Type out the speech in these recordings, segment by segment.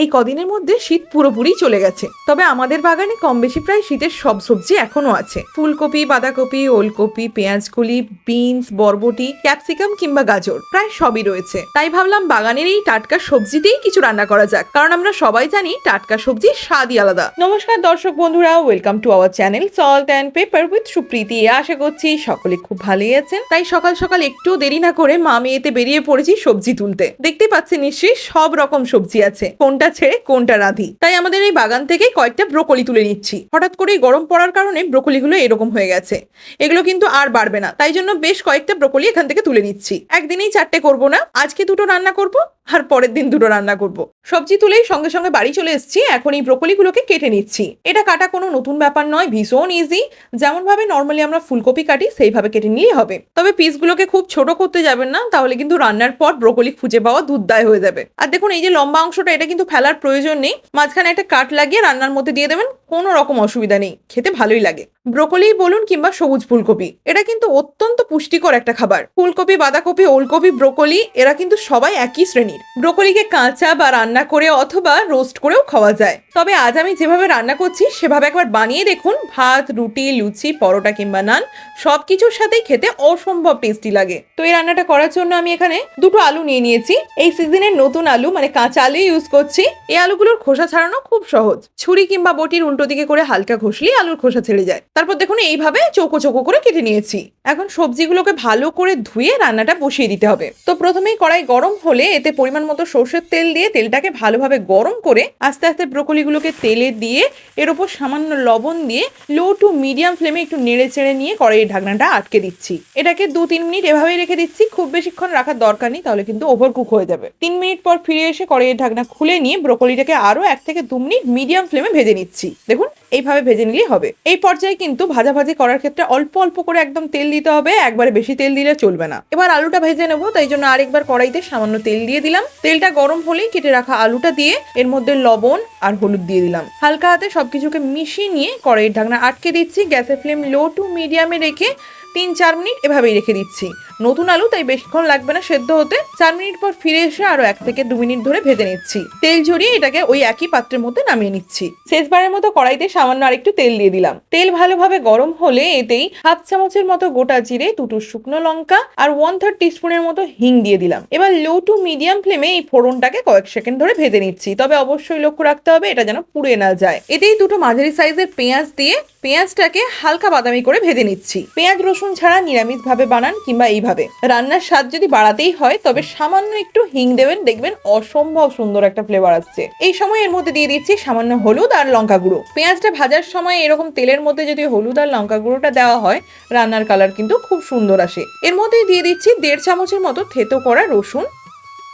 এই কদিনের মধ্যে শীত পুরোপুরি চলে গেছে। তবে আমাদের বাগানে কম বেশি প্রায় শীতের সব সবজি এখনও আছে। ফুলকপি, বাঁধাকপি, ওলকপি, পেঁয়াজকলি, বিনস, বরবটি, ক্যাপসিকাম কিংবা গাজর প্রায় সবই রয়েছে। তাই ভাবলাম বাগানের এই টাটকা সবজি দিয়েই কিছু রান্না করা যাক। কারণ আমরা সবাই জানি টাটকা সবজির স্বাদই আলাদা। নমস্কার দর্শক বন্ধুরা, welcome to our channel salt and pepper with Supriti. আশা করছি সকলে খুব ভালোই আছেন। তাই সকাল সকাল একটু দেরি না করে মা মেয়েতে বেরিয়ে পড়েছি সবজি তুলতে। দেখতে পাচ্ছেন নিশ্চয়ই সব রকম সবজি আছে। কোনটা ছেড়ে কোনটা রাধি? তাই আমাদের এই বাগান থেকে কয়েকটা ব্রোকলি তুলে নিচ্ছি। হঠাৎ করে গরম পড়ার কারণে ব্রোকলিগুলো এরকম হয়ে গেছে। এগুলো কিন্তু আর বাড়বে না। তাই জন্য বেশ কয়েকটা ব্রোকলি এখান থেকে তুলে নিচ্ছি। একদিনেই চারটে করব না। আজকে দুটো রান্না করব আর পরের দিন দুটো রান্না করব। সবজি তুলেই সঙ্গে সঙ্গে বাড়ি চলে এসেছি। এখন এই ব্রোকলিগুলোকে কেটে নিচ্ছি। এটা কাটা কোনো নতুন ব্যাপার নয়, ভীষণ ইজি যেমন ভাবে নর্মালি আমরা ফুলকপি কাটি, সেইভাবে কেটে নিলেই হবে। তবে পিসগুলোকে খুব ছোট করতে যাবেন না, তাহলে কিন্তু রান্নার পর ব্রোকলি খুঁজে পাওয়া দুধদায় হয়ে যাবে। আর দেখুন, এই যে লম্বা অংশটা, এটা কিন্তু ফেলার প্রয়োজন নেই। মাঝখানে একটা কাট লাগিয়ে রান্নার মধ্যে দিয়ে দেবেন, কোনো রকম অসুবিধা নেই। খেতে ভালোই লাগে। ব্রোকলি বলুন কিংবা সবুজ ফুলকপি, এটা কিন্তু অত্যন্ত পুষ্টিকর একটা খাবার। ফুলকপি, বাঁধাকপি, ওলকপি, ব্রোকলি, এরা কিন্তু সবাই একই শ্রেণির। ব্রোকলিকে কাঁচা বা রান্না করে অথবা রোস্ট করেও খাওয়া যায়। তবে আজ আমি যেভাবে রান্না করছি, সেভাবে একবার বানিয়ে দেখুন। ভাত, রুটি, লুচি, পরোটা কিংবা নান সব কিছুর সাথেই খেতে অসম্ভব টেস্টি লাগে। তো এই রান্নাটা করার জন্য আমি এখানে দুটো আলু নিয়ে নিয়েছি। এই সিজনের নতুন আলু মানে কাঁচা আলু ইউজ করছি। এই আলুগুলোর খোসা ছাড়ানো খুব সহজ। ছুরি কিংবা বটির উল্টো দিকে করে হালকা ঘষলেই আলুর খোসা ছেড়ে যায়। তারপর দেখুন, এইভাবে চৌকো চৌকো করে কেটে নিয়েছি। এখন সবজিগুলোকে ভালো করে ধুয়ে রান্নাটা বসিয়ে দিতে হবে। তো প্রথমেই কড়াই গরম হলে এতে পরিমাণ মতো সর্ষের তেল দিয়ে তেলটাকে ভালোভাবে গরম করে আস্তে আস্তে ব্রোকলিগুলোকে তেলে দিয়ে এর উপর সামান্য লবণ দিয়ে লো টু মিডিয়াম ফ্লেমে একটু নেড়ে চেড়ে নিয়ে কড়াইয়ের ঢাকনাটা আটকে দিচ্ছি। এটাকে দু তিন মিনিট এভাবেই রেখে দিচ্ছি। খুব বেশিক্ষণ রাখার দরকার নেই, তাহলে কিন্তু ওভার কুক হয়ে যাবে। তিন মিনিট পর ফিরে এসে কড়াইয়ের ঢাকনা খুলে নিয়ে ব্রোকলিটাকে আরও এক থেকে দু মিনিট মিডিয়াম ফ্লেমে ভেজে নিচ্ছি। দেখুন, এইভাবে ভেজে নিলেই হবে। এই পর্যায়ে কিন্তু ভাজাভাজি করার ক্ষেত্রে অল্প অল্প করে একদম তেল দিতে হবে, একবারে বেশি তেল দিলে চলবে না। এবার আলুটা ভেজে নেব, তাই জন্য আরেকবার কড়াইতে সামান্য তেল দিয়ে দিলাম। তেলটা গরম হলেই কেটে রাখা আলুটা দিয়ে এর মধ্যে লবণ আর হলুদ দিয়ে দিলাম। হালকা হাতে সবকিছুকে মিশিয়ে নিয়ে কড়াইয়ের ঢাকনা আটকে দিচ্ছি। গ্যাসের ফ্লেম লো টু মিডিয়ামে রেখে তিন চার মিনিট এভাবেই রেখে দিচ্ছি। নতুন আলু, তাই বেশিক্ষণ লাগবে না সেদ্ধ হতে। চার মিনিট পর ফিরে এসে আরও এক থেকে দু মিনিট ধরে ভেজে নিচ্ছি। তেল ঝরিয়ে এটাকে ওই একই পাত্রের মধ্যে নামিয়ে নিচ্ছি। শেষবারের মতো কড়াইতে সামান্য আরেকটু তেল দিয়ে দিলাম। তেল ভালোভাবে গরম হলে এতেই হাফ চামচের মতো গোটা জিরে, দুটো শুকনো লঙ্কা আর ওয়ান থার্ড টিস্পুনের মতো হিং দিয়ে দিলাম। এবার লো টু মিডিয়াম ফ্লেমে এই ফোড়নটাকে কয়েক সেকেন্ড ধরে ভেজে নিচ্ছি। তবে অবশ্যই লক্ষ্য রাখতে হবে, এটা যেন পুড়ে না যায়। এতেই দুটো মাঝারি সাইজের পেঁয়াজ দিয়ে পেঁয়াজটাকে হালকা বাদামি করে ভেজে নিচ্ছি। পেঁয়াজ, রসুন ছাড়া নিরামিষ ভাবে বানান কিংবা এইভাবে রান্নার স্বাদ যদি বাড়াতেই হয়, তবে সামান্য একটু হিং দেবেন, দেখবেন অসম্ভব সুন্দর একটা ফ্লেভার আসছে। এই সময় এর মধ্যে দিয়ে দিচ্ছি সামান্য হলুদ আর লঙ্কা গুঁড়ো। পেঁয়াজটা ভাজার সময় এরকম তেলের মধ্যে যদি হলুদ আর লঙ্কা গুঁড়োটা দেওয়া হয়, রান্নার কালার কিন্তু খুব সুন্দর আসে। এর মধ্যেই দিয়ে দিচ্ছি দেড় চামচের মতো থেতো করা রসুন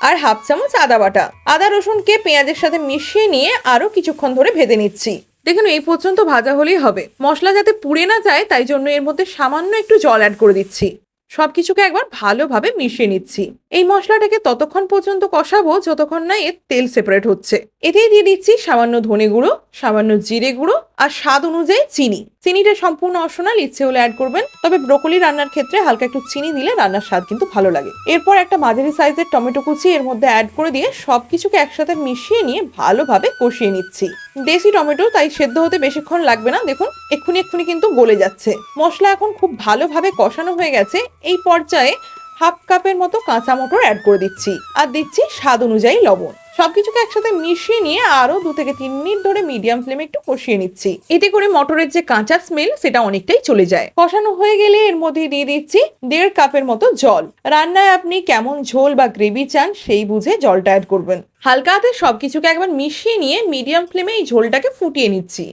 আর হাফ চামচ আদা বাটা। আদা রসুনকে পেঁয়াজের সাথে মিশিয়ে নিয়ে আরও কিছুক্ষণ ধরে ভেজে নিচ্ছি। দেখুন, এই পর্যন্ত ভাজা হলেই হবে। মশলা যাতে পুড়ে না যায়, তাই জন্য এর মধ্যে সামান্য একটু জল অ্যাড করে দিচ্ছি। সবকিছুকে একবার ভালোভাবে মিশিয়ে নিচ্ছি। এই মশলাটাকে ততক্ষণ পর্যন্ত কষাবো, যতক্ষণ না এর তেল সেপারেট হচ্ছে। এতেই দিয়ে দিচ্ছি সামান্য ধনে গুঁড়ো, সামান্য জিরে গুঁড়ো আর স্বাদ অনুযায়ী চিনি। চিনিটা সম্পূর্ণ অপশনাল, ইচ্ছে হলে অ্যাড করবেন। তবে ব্রোকলি রান্নার ক্ষেত্রে হালকা একটু চিনি দিলে রান্নার স্বাদ কিন্তু ভালো লাগে। এরপর একটা মাঝারি সাইজের টমেটো কুচি এর মধ্যে অ্যাড করে দিয়ে সব কিছুকে একসাথে মিশিয়ে নিয়ে ভালোভাবে কষিয়ে নিচ্ছি। দেশি টমেটো, তাই সেদ্ধ হতে বেশিক্ষণ লাগবে না। দেখুন, এক্ষুনি এক্ষুনি কিন্তু গলে যাচ্ছে। মশলা এখন খুব ভালোভাবে কষানো হয়ে গেছে। এই পর্যায়ে হাফ কাপের মতো কাঁচা মটর অ্যাড করে দিচ্ছি। আর দিচ্ছি স্বাদ অনুযায়ী লবণ। সবকিছুকে একসাথে মিশিয়ে নিয়ে আরও দু থেকে তিন মিনিট ধরে মিডিয়াম ফ্লেমে একটু কষিয়ে নিচ্ছি। এতে করে মটরের যে কাঁচা স্মেল সেটা অনেকটাই চলে যায়। কষানো হয়ে গেলে এর মধ্যে দিয়ে দিচ্ছি দেড় কাপের মতো জল। রান্নায় আপনি কেমন ঝোল বা গ্রেভি চান, সেই বুঝে জলটা অ্যাড করবেন। হালকা হাতে সবকিছুকে একবার মিশিয়ে নিয়ে মিডিয়াম ফ্লেমে এই ঝোলটাকে ফুটিয়ে নিচ্ছি।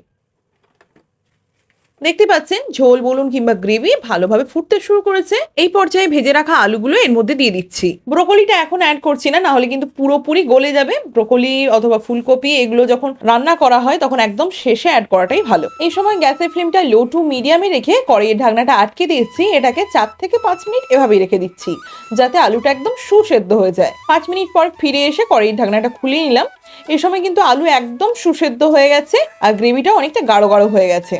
দেখতে পাচ্ছেন, ঝোল, বলুন কিংবা গ্রেভি ভালোভাবে ফুটতে শুরু করেছে। এই পর্যায়ে ভেজে রাখা আলুগুলো এর মধ্যে দিয়ে দিচ্ছি। ব্রোকলিটা এখন অ্যাড করছি না, নাহলে কিন্তু পুরোপুরি গলে যাবে। ব্রোকলি অথবা ফুলকপি এগুলো যখন রান্না করা হয়, তখন একদম শেষে অ্যাড করাটাই ভালো। এই সময় গ্যাসের ফ্লেমটা লো টু মিডিয়ামে রেখে কড়াইয়ের ঢাকনাটা আটকে দিয়েছি। এটাকে চার থেকে পাঁচ মিনিট এভাবেই রেখে দিচ্ছি, যাতে আলুটা একদম সুসেদ্ধ হয়ে যায়। পাঁচ মিনিট পর ফিরে এসে কড়াইয়ের ঢাকনাটা খুলে নিলাম। এই সময় কিন্তু আলু একদম সুসেদ্ধ হয়ে গেছে, আর গ্রেভিটাও অনেকটা গাঢ় গাঢ় হয়ে গেছে।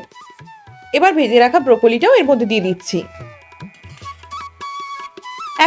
এবার ভেজে রাখা ব্রোকলিটাও এর মধ্যে দিয়ে দিচ্ছি।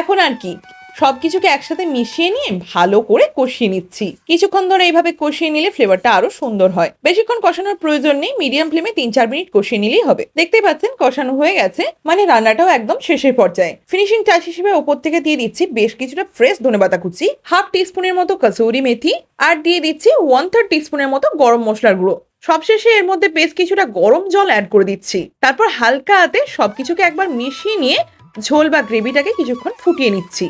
এখন আর কি, সবকিছুকে একসাথে মিশিয়ে নিয়ে ভালো করে কষিয়ে নিচ্ছি। কিছুক্ষণ ধরে এইভাবে কষিয়ে নিলে ফ্লেভারটা আরও সুন্দর হয়। বেশিক্ষণ কষানোর প্রয়োজন নেই, মিডিয়াম ফ্লেমে তিন চার মিনিট কষিয়ে নিলেই হবে। দেখতেই পাচ্ছেন, কষানো হয়ে গেছে মানে রান্নাটাও একদম শেষের পর্যায়ে। ফিনিশিং টাচ হিসেবে ওপর থেকে দিয়ে দিচ্ছি বেশ কিছুটা ফ্রেশ ধনেপাতা কুচি, হাফ টিস্পুনের মতো কসুরি মেথি, আর দিয়ে দিচ্ছি ওয়ান থার্ড টিস্পুনের মতো গরম মশলার গুঁড়ো। সবশেষে এর মধ্যে বেশ কিছুটা গরম জল অ্যাড করে দিচ্ছি। তারপর হালকা হাতে সবকিছুকে একবার মিশিয়ে নিয়ে ঝোল বা গ্রেভিটাকে কিছুক্ষণ ফুটিয়ে নিচ্ছি।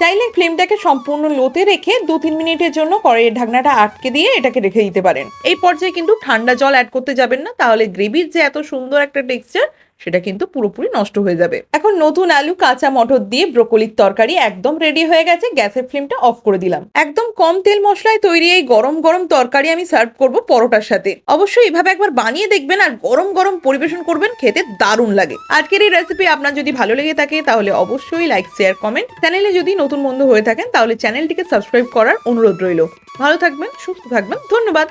চাইলে ফ্লেমটাকে সম্পূর্ণ লোতে রেখে দু তিন মিনিটের জন্য কড়াইয়ের ঢাকনাটা আটকে দিয়ে এটাকে রেখে দিতে পারেন। এই পর্যায়ে কিন্তু ঠান্ডা জল অ্যাড করতে যাবেন না, তাহলে গ্রেভির যে এত সুন্দর একটা টেক্সচার সেটা কিন্তু পুরোপুরি নষ্ট হয়ে যাবে। এখন নতুন আলু, কাঁচা মটর দিয়ে ব্রোকলির তরকারি একদম রেডি হয়ে গেছে, গ্যাসের ফ্লেমটা অফ করে দিলাম। একদম কম তেল মশলায় তৈরি এই গরম গরম তরকারি আমি সার্ভ করব পরোটার সাথে। অবশ্যই এভাবে একবার বানিয়ে দেখবেন আর গরম গরম পরিবেশন করবেন, খেতে দারুণ লাগে। আজকের এই রেসিপি আপনার যদি ভালো লেগে থাকে তাহলে অবশ্যই লাইক শেয়ার কমেন্ট চ্যানেলে যদি নতুন বন্ধু হয়ে থাকেন তাহলে চ্যানেলটিকে সাবস্ক্রাইব করার অনুরোধ রইল। ভালো থাকবেন, সুস্থ থাকবেন, ধন্যবাদ.